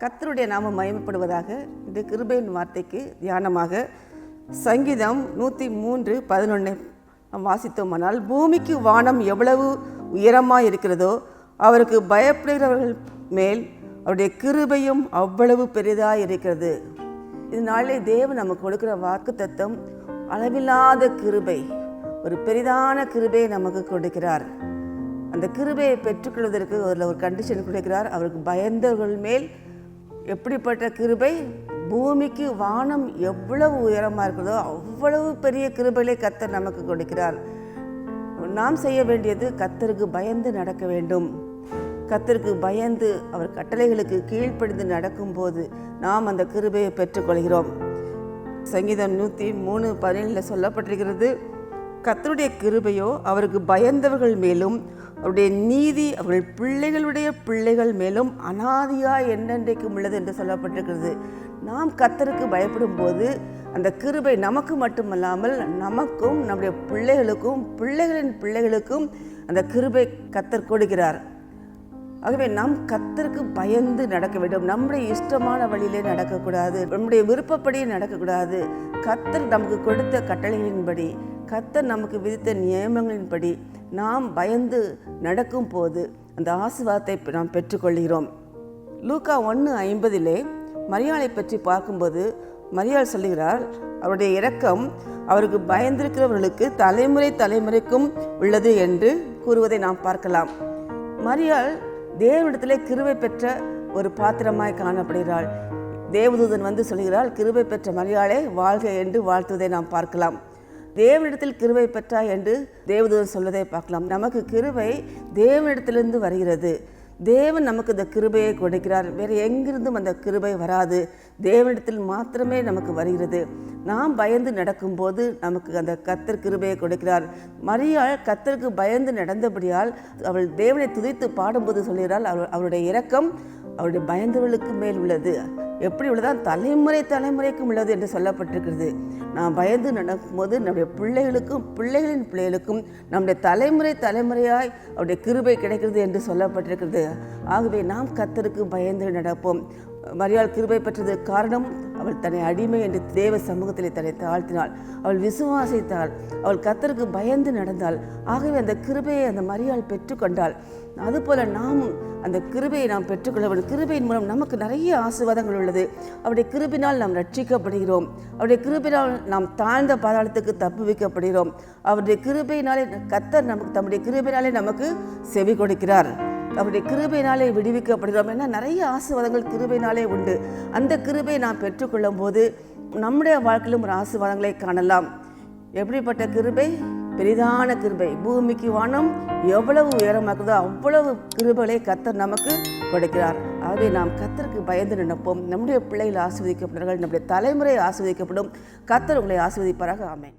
கத்தருடைய நாமம் மயமப்படுவதாக இந்த கிருபையின் வார்த்தைக்கு தியானமாக சங்கீதம் நூற்றி மூன்று பதினொன்னை நாம் வாசித்தோமானால் பூமிக்கு வானம் எவ்வளவு உயரமாக இருக்கிறதோ அவருக்கு பயப்படுகிறவர்கள் மேல் அவருடைய கிருபையும் அவ்வளவு பெரிதாக இருக்கிறது. இதனாலே தேவன் நமக்கு கொடுக்குற வாக்கு தத்துவம் அளவில்லாத கிருபை ஒரு பெரிதான கிருபையை நமக்கு கொடுக்கிறார். அந்த கிருபையை பெற்றுக்கொள்வதற்கு அதில் ஒரு கண்டிஷன் கொடுக்கிறார். அவருக்கு பயந்தவர்கள் மேல் எப்படிப்பட்ட கிருபை? பூமிக்கு வானம் எவ்வளவு உயரமாக இருக்கிறதோ அவ்வளவு பெரிய கிருபைகளை கத்தர் நமக்கு கொடுக்கிறார். நாம் செய்ய வேண்டியது கத்தருக்கு பயந்து நடக்க வேண்டும். கத்தருக்கு பயந்து அவர் கட்டளைகளுக்கு கீழ்ப்படிந்து நடக்கும்போது நாம் அந்த கிருபையை பெற்றுக்கொள்கிறோம். சங்கீதம் நூற்றி மூணு பதினேழில் சொல்லப்பட்டிருக்கிறது கத்தருடைய கிருபையோ அவருக்கு பயந்தவர்கள் மேலும் அவருடைய நீதி அவர்கள் பிள்ளைகளுடைய பிள்ளைகள் மேலும் அனாதியாக என்னென்றைக்கும் உள்ளது என்று சொல்லப்பட்டிருக்கிறது. நாம் கத்தருக்கு பயப்படும் போது அந்த கிருபை நமக்கு மட்டுமல்லாமல் நமக்கும் நம்முடைய பிள்ளைகளுக்கும் பிள்ளைகளின் பிள்ளைகளுக்கும் அந்த கிருபை கத்தர் கொடுக்கிறார். ஆகவே நாம் கத்தருக்கு பயந்து நடக்க வேண்டும். நம்முடைய இஷ்டமான வழியிலே நடக்கக்கூடாது. நம்முடைய விருப்பப்படி நடக்கக்கூடாது. கத்தர் நமக்கு கொடுத்த கட்டளைகளின்படி கத்தர் நமக்கு விதித்த நியமங்களின்படி நாம் பயந்து நடக்கும் போது அந்த ஆசிர்வாதத்தை நாம் பெற்றுக்கொள்கிறோம். லூக்கா ஒன்று ஐம்பதிலே மரியாளை பற்றி பார்க்கும்போது மரியாள் சொல்லுகிறார் அவருடைய இரக்கம் அவருக்கு பயந்திருக்கிறவர்களுக்கு தலைமுறை தலைமுறைக்கும் உள்ளது என்று கூறுவதை நாம் பார்க்கலாம். மரியாள் தேவனிடத்திலே கிருவை பெற்ற ஒரு பாத்திரமாய் காணப்படுகிறாள். தேவதூதன் வந்து சொல்கிறாள் கிருவை பெற்ற மரியாளே வாழ்க என்று வாழ்த்துவதை நாம் பார்க்கலாம். தேவனிடத்தில் கிருவை பெற்றாய் என்று தேவதூதன் சொல்வதை பார்க்கலாம். நமக்கு கிருவை தேவனிடத்திலிருந்து வருகிறது. தேவன் நமக்கு இந்த கிருபையை கொடுக்கிறார். வேறு எங்கிருந்தும் அந்த கிருபை வராது. தேவனிடத்தில் மாத்திரமே நமக்கு வருகிறது. நாம் பயந்து நடக்கும்போது நமக்கு அந்த கத்தர் கிருபையை கொடுக்கிறார். மரியாள் கத்தருக்கு பயந்து நடந்தபடியால் அவள் தேவனை துதித்து பாடும்போது சொல்கிறாள் அவள் அவருடைய இரக்கம் அவருடைய பயந்தவர்களுக்கு மேல் உள்ளது. எப்படி உள்ளதான் தலைமுறை தலைமுறைக்கும் உள்ளது என்று சொல்லப்பட்டிருக்கிறது. நாம் பயந்து நடக்கும்போது நம்முடைய பிள்ளைகளுக்கும் பிள்ளைகளின் பிள்ளைகளுக்கும் நம்முடைய தலைமுறை தலைமுறையாய் அவருடைய கிருபை கிடைக்கிறது என்று சொல்லப்பட்டிருக்கிறது. ஆகவே நாம் கத்தருக்கு பயந்து நடப்போம். மரியாள் கிருபை பெற்றது காரணம் அவள் தன்னை அடிமை என்று தேவ சமூகத்திலே தன்னை தாழ்த்தினாள். அவள் விசுவாசித்தாள். அவள் கத்தருக்கு பயந்து நடந்தாள். ஆகவே அந்த கிருபையை அந்த மரியாள் பெற்றுக்கொண்டாள் அதுபோல நாம் அந்த கிருபையை நாம் பெற்றுக்கொள்ள வேண்டும். கிருபையின் மூலம் நமக்கு நிறைய ஆசீர்வாதங்கள் உள்ளது. அவருடைய கிருபினால் நாம் ரட்சிக்கப்படுகிறோம். அவருடைய கிருபினால் நாம் தாழ்ந்த பாதாளத்துக்கு தப்பு வைக்கப்படுகிறோம். அவருடைய கிருபையினாலே கத்தர் நமக்கு தம்முடைய கிருபையினாலே நமக்கு செவி கொடுக்கிறார். அவருடைய கிருபையினாலே விடுவிக்கப்படுகிறோம் ஏன்னா நிறைய ஆசீர்வாதங்கள் கிருபையினாலே உண்டு. அந்த கிருபையை நாம் பெற்றுக்கொள்ளும் போது நம்முடைய வாழ்க்கையிலும் ஒரு ஆசீர்வாதங்களை காணலாம். எப்படிப்பட்ட கிருபை? பெரிதான கிருபை. பூமிக்கு வானம் எவ்வளவு உயரமாக்குதோ அவ்வளவு கிருபைகளை கத்தர் நமக்கு கொடுக்கிறார். ஆகவே நாம் கத்தருக்கு பயந்து நினைப்போம் நம்முடைய பிள்ளைகள் ஆஸ்வதிக்கப்படுறார்கள் நம்முடைய தலைமுறை ஆசிர்வதிக்கப்படும். கத்தர் உங்களை ஆஸ்வதிப்பாராக ஆமேன்.